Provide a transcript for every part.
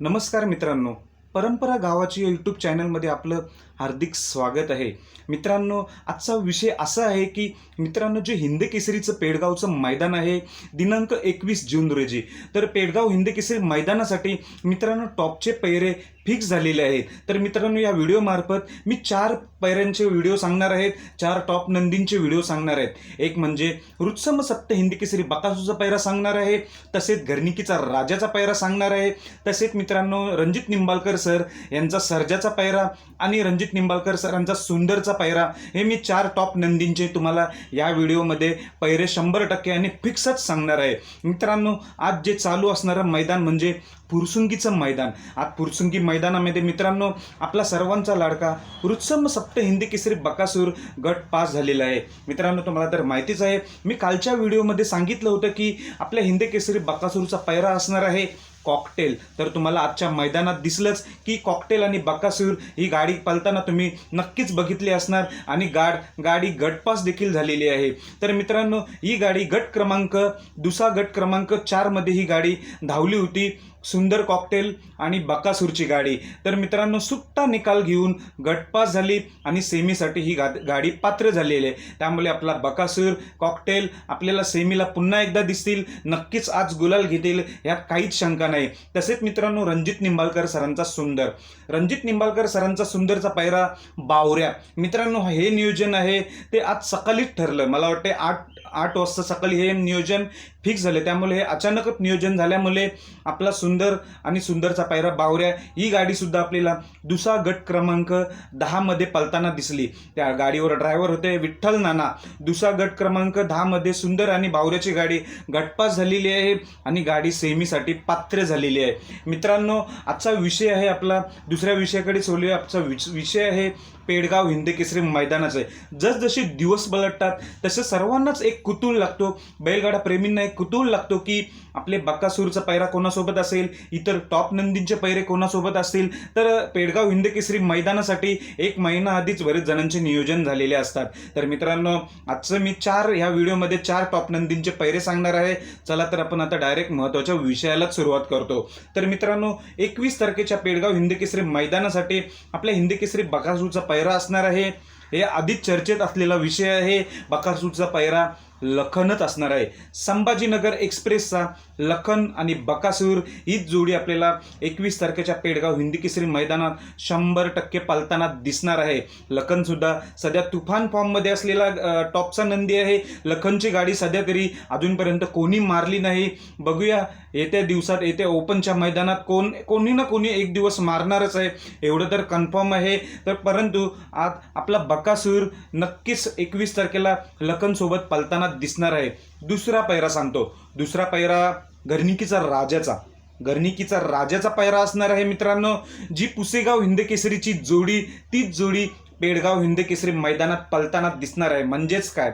नमस्कार मित्रांनो. परंपरा गावाची यूट्यूब चॅनलमध्ये आपलं हार्दिक स्वागत आहे. मित्रांनो आजचा विषय असा आहे की मित्रांनो जे हिंद केसरीचं पेडगावचं मैदान आहे दिनांक एकवीस जून रोजी. तर पेडगाव हिंद केसरी मैदानासाठी मित्रांनो टॉपचे पैरे फिक्स झालेले आहेत तर मित्रांनो या व्हिडिओमार्फत मी चार पैऱ्यांचे व्हिडिओ सांगणार आहेत. चार टॉप नंदींचे व्हिडिओ सांगणार आहेत. एक म्हणजे रुत्सम सप्त हिंदी केसरी बकासूचा पैरा सांगणार आहे. तसेच घरनिकीचा राजाचा पैरा सांगणार आहे. तसेच मित्रांनो रणजित निंबाळकर सर यांचा सर्जाचा पैरा आणि रणजित निंबाळकर सरांचा सुंदरचा पैरा हे मी चार टॉप नंदींचे तुम्हाला या व्हिडिओमध्ये पैरे शंभर टक्के आणि फिक्सच सांगणार आहे. मित्रांनो आज जे चालू असणारं मैदान म्हणजे पुरसुंगीचं मैदान. आज फुरसुंगी मैदानामध्ये मित्रांनो आपला सर्वांचा लाडका रुत्सम सप्त हिंदी केसरी बकासूर गट पास झालेला आहे. मित्रांनो तुम्हाला तर माहितीच आहे मी कालच्या व्हिडिओमध्ये सांगितलं होतं की आपल्या हिंदी केसरी बकासूरचा पैरा असणार आहे कॉकटेल. तर तुम्हाला आजच्या मैदानात दिसलंच की कॉकटेल आणि बकासूर ही गाडी पलताना तुम्ही नक्कीच बघितली असणार आणि गाड गाडी गटपास देखील झालेली आहे. तर मित्रांनो ही गाडी गट क्रमांक दुसरा गट क्रमांक चारमध्ये ही गाडी धावली होती. सुंदर कॉकटेल आणि बकासूरची गाडी. तर मित्रांनो सुट्टा निकाल घेऊन गटपास झाली आणि सेमीसाठी ही गा गाडी पात्र झालेली आहे. त्यामुळे आपला बकासूर कॉकटेल आपल्याला सेमीला पुन्हा एकदा दिसतील. नक्कीच आज गुलाल घेतील यात काहीच शंका नाही. तसेच मित्रांनो रणजित निंबाळकर सरांचा सुंदर. रणजित निंबाळकर सरांचा सुंदरचा पैरा बावऱ्या. मित्रांनो हे नियोजन आहे ते आज सकाळीच ठरलं. मला वाटते आठ आठ वाजता सकाळी हे नियोजन फिक्स झाले. त्यामुळे हे अचानकच नियोजन झाल्यामुळे आपला सुंदर आणि सुंदरचा पायरा बावऱ्या ही गाडीसुद्धा आपल्याला दुसरा गट क्रमांक दहामध्ये पलताना दिसली. त्या गाडीवर ड्रायव्हर होते विठ्ठल नाना. दुसरा गट क्रमांक दहामध्ये सुंदर आणि बावऱ्याची गाडी गटपास झालेली आहे आणि गाडी सेमीसाठी पात्र झालेली आहे. मित्रांनो आजचा विषय आहे आपला. दुसऱ्या विषयाकडे सोडूया आजचा विषय आहे पेडगाव हिंद केसरी मैदानाचं आहे. जसजसे दिवस बलटतात तसे सर्वांनाच एक कुतूल लागतो. बैलगाडा प्रेमींना एक कुतूल लागतो की आपले बक्कासूरचा पैरा कोणासोबत असेल इतर टॉप नंदींचे पैरे कोणासोबत असतील. तर पेडगाव हिंद केसरी मैदानासाठी एक महिना आधीच बरेच जणांचे नियोजन झालेले असतात. तर मित्रांनो आजचं मी चार ह्या व्हिडिओमध्ये चार टॉप नंदींचे पैरे सांगणार आहे. चला तर आपण आता डायरेक्ट महत्त्वाच्या विषयालाच सुरुवात करतो. तर मित्रांनो एकवीस तारखेच्या पेडगाव हिंद केसरी मैदानासाठी आपल्या हिंद केसरी बकासूरचा पैरा असणार आहे. हे आधीच चर्चेत असलेला विषय आहे. बकासूरचा पैरा लखनच असणार आहे. संभाजीनगर एक्सप्रेसचा लखन आणि बकासूर हीच जोडी आपल्याला एकवीस तारखेच्या पेडगाव हिंदी केसरी मैदानात शंभर टक्के पालताना दिसणार आहे. लखनसुद्धा सध्या तुफान फॉर्ममध्ये असलेला टॉपचा नंदी आहे. लखनची गाडी सध्या तरी अजूनपर्यंत कोणी मारली नाही. बघूया येत्या दिवसात येत्या ओपनच्या मैदानात कोण कोणी ना कोणी एक दिवस मारणारच आहे. एवढं तर कन्फर्म आहे. तर परंतु आज आपला बकासूर नक्कीच एकवीस तारखेला लखनसोबत पालताना दिसणार आहे. दुसरा पैरा सांगतो. दुसरा पैरा घरणिकीचा राजाचा. घरणिकीचा राजाचा पैरा असणार आहे मित्रांनो जी पुसेगाव हिंदकेसरीची जोडी तीच जोडी पेडगाव हिंदकेसरी मैदानात पलताना दिसणार आहे. म्हणजेच काय?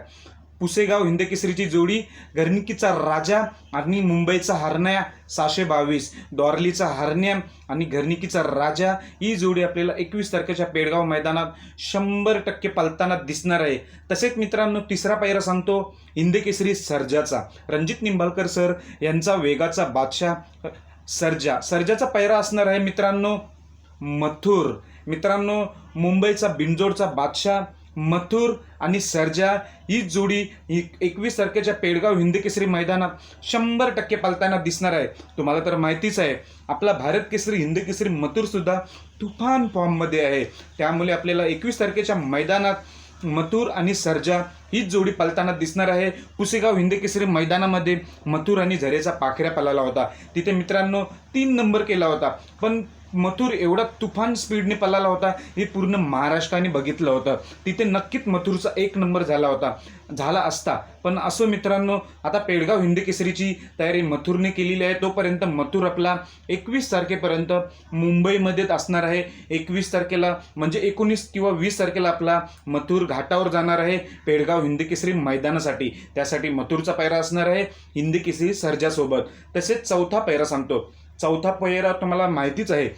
पुसेगाव हिंदकेसरीची जोडी घरणकीचा राजा आणि मुंबईचा हरण्या सहाशे बावीस. डॉर्लीचा हरण्या आणि घरणिकीचा राजा ही जोडी आपल्याला एकवीस तारखेच्या पेडगाव मैदानात शंभर टक्के पालताना दिसणार आहे. तसेच मित्रांनो तिसरा पायरा सांगतो हिंदकेसरी सर्जाचा. रणजित निंबाळकर सर यांचा वेगाचा बादशाह सर्जा. सर्जाचा पायरा असणार आहे मित्रांनो मथुर. मित्रांनो मुंबईचा बिंजोडचा बादशाह मथुर आणि सर्जा ही जोडी ही एकवीस तारखेच्या पेडगाव हिंद केसरी मैदानात शंभर टक्के पालताना दिसणार आहे. तुम्हाला तर माहितीच आहे आपला भारत केसरी हिंद केसरी तुफान फॉर्ममध्ये आहे. त्यामुळे आपल्याला एकवीस तारखेच्या मैदानात मथुर आणि सर्जा हीच जोडी पालताना दिसणार आहे. पुसेगाव हिंद केसरी मैदानामध्ये मथुर आणि झरेचा पाखऱ्या पळाला होता. तिथे मित्रांनो तीन नंबर केला होता. पण मथुर एवढा तुफान स्पीडने पळाला होता हे पूर्ण महाराष्ट्राने बघितलं होतं. तिथे नक्कीच मथुरचा एक नंबर झाला होता. झाला असता. पण असो मित्रांनो आता पेडगाव हिंदी केसरीची तयारी मथुरने केलेली आहे. तोपर्यंत मथुर आपला एकवीस तारखेपर्यंत मुंबईमध्येच असणार आहे. एकवीस तारखेला म्हणजे एकोणीस किंवा वीस तारखेला आपला मथुर घाटावर जाणार आहे पेडगाव हिंदी केसरी मैदानासाठी. त्यासाठी मथुरचा पैरा असणार आहे हिंदी केसरी सर्जासोबत. तसेच चौथा पैरा सांगतो. चौथा पहिरा तुम्हाला माहितीच आहे.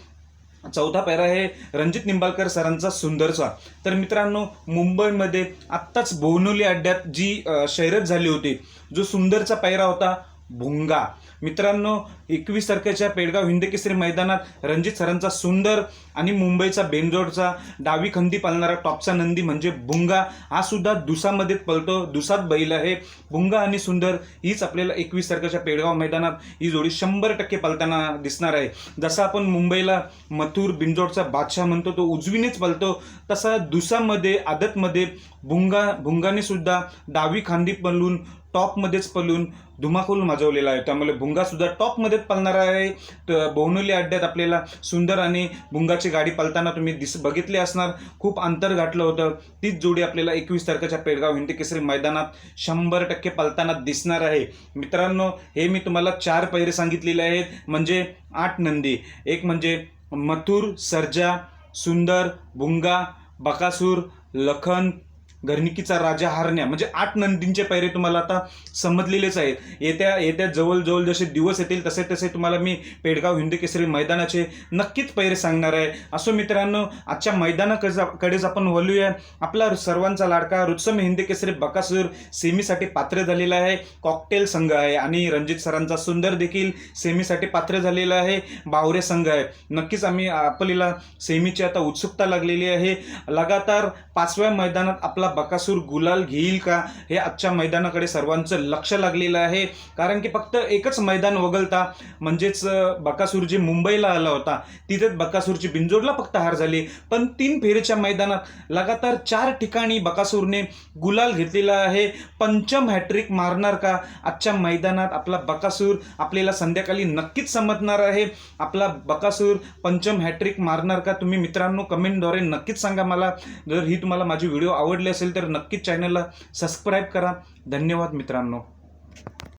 चौथा पैरा हे रणजित निंबाळकर सरांचा सुंदरचा. तर मित्रांनो मुंबईमध्ये आत्ताच बोनोली अड्ड्यात जी शर्यत झाली होती जो सुंदरचा पैरा होता भुंगा मित्रांनो एकवीस तारखेच्या पेडगाव हिंद केसरी मैदानात रणजित सरांचा सुंदर आणि मुंबईचा बेंजोडचा डावी खंदी पालणारा टॉपचा नंदी म्हणजे भुंगा हा सुद्धा दुसामध्ये पलतो दुसात बैल आहे. भुंगा आणि सुंदर हीच आपल्याला एकवीस तारखेच्या पेडगाव मैदानात ही जोडी शंभर टक्के पलताना दिसणार आहे. जसं आपण मुंबईला मथुर बिंजोडचा बादशाह म्हणतो तो उजवीनेच पलतो. तसा दुसामध्ये आदतमध्ये भुंगा भुंगाने सुद्धा डावी खांदी पलून टॉपमध्येच पलून धुमाकूल माजवलेला आहे. त्यामुळे भुंगासुद्धा टॉपमध्येच पलणार आहे. तर बोवनोली अड्ड्यात आपल्याला सुंदर आणि भुंगाची गाडी पलताना तुम्ही दिस बघितले असणार. खूप अंतर गाठलं होतं. तीच जोडी आपल्याला एकवीस तारखेच्या पेडगाव हिंदी केसरी मैदानात शंभर टक्के पलताना दिसणार आहे. मित्रांनो हे मी तुम्हाला चार पैरे सांगितलेले आहेत. म्हणजे आठ नंदी. एक म्हणजे मथुर सर्जा सुंदर भुंगा बकासूर लखन घरनिकीचा राजा हारण्या म्हणजे आठ नंदींचे पैरे तुम्हाला आता समजलेलेच आहेत. येत्या येत्या जवळजवळ जसे दिवस येतील तसे तसे तुम्हाला मी पेडगाव हिंद केसरी मैदानाचे नक्कीच पैरे सांगणार आहे. असो मित्रांनो आजच्या मैदानाकडेच आपण वळूया. आपला सर्वांचा लाडका रुत्सम हिंदी केसरी बकासूर सेमीसाठी पात्र झालेला आहे. कॉकटेल संघ आहे आणि रणजित सरांचा सुंदर देखील सेमीसाठी पात्र झालेला आहे. बावरे संघ आहे. नक्कीच आम्ही आपल्याला सेमीची आता उत्सुकता लागलेली आहे. लगातार पाचव्या मैदानात आपला बकासूर गुलाल घेईल का? हे आजच्या मैदानाकडे सर्वांचं लक्ष लागलेलं आहे. कारण की फक्त एकच मैदान वगळता म्हणजेच बकासूर जे मुंबईला आला होता तिथेच बकासूरची बिंजोडला फक्त हार झाली. पण तीन फेरीच्या मैदानात लगातार चार ठिकाणी बकासूरने गुलाल घेतलेला आहे. पंचम हॅट्रिक मारणार का? आजच्या मैदानात आपला बकासूर आपल्याला संध्याकाळी नक्कीच समजणार आहे. आपला बकासूर पंचम हॅट्रिक मारणार का? तुम्ही मित्रांनो कमेंटद्वारे नक्कीच सांगा मला. जर ही तुम्हाला माझी व्हिडिओ आवडली असेल तर नक्कीच चॅनलला सबस्क्राईब करा. धन्यवाद मित्रांनो.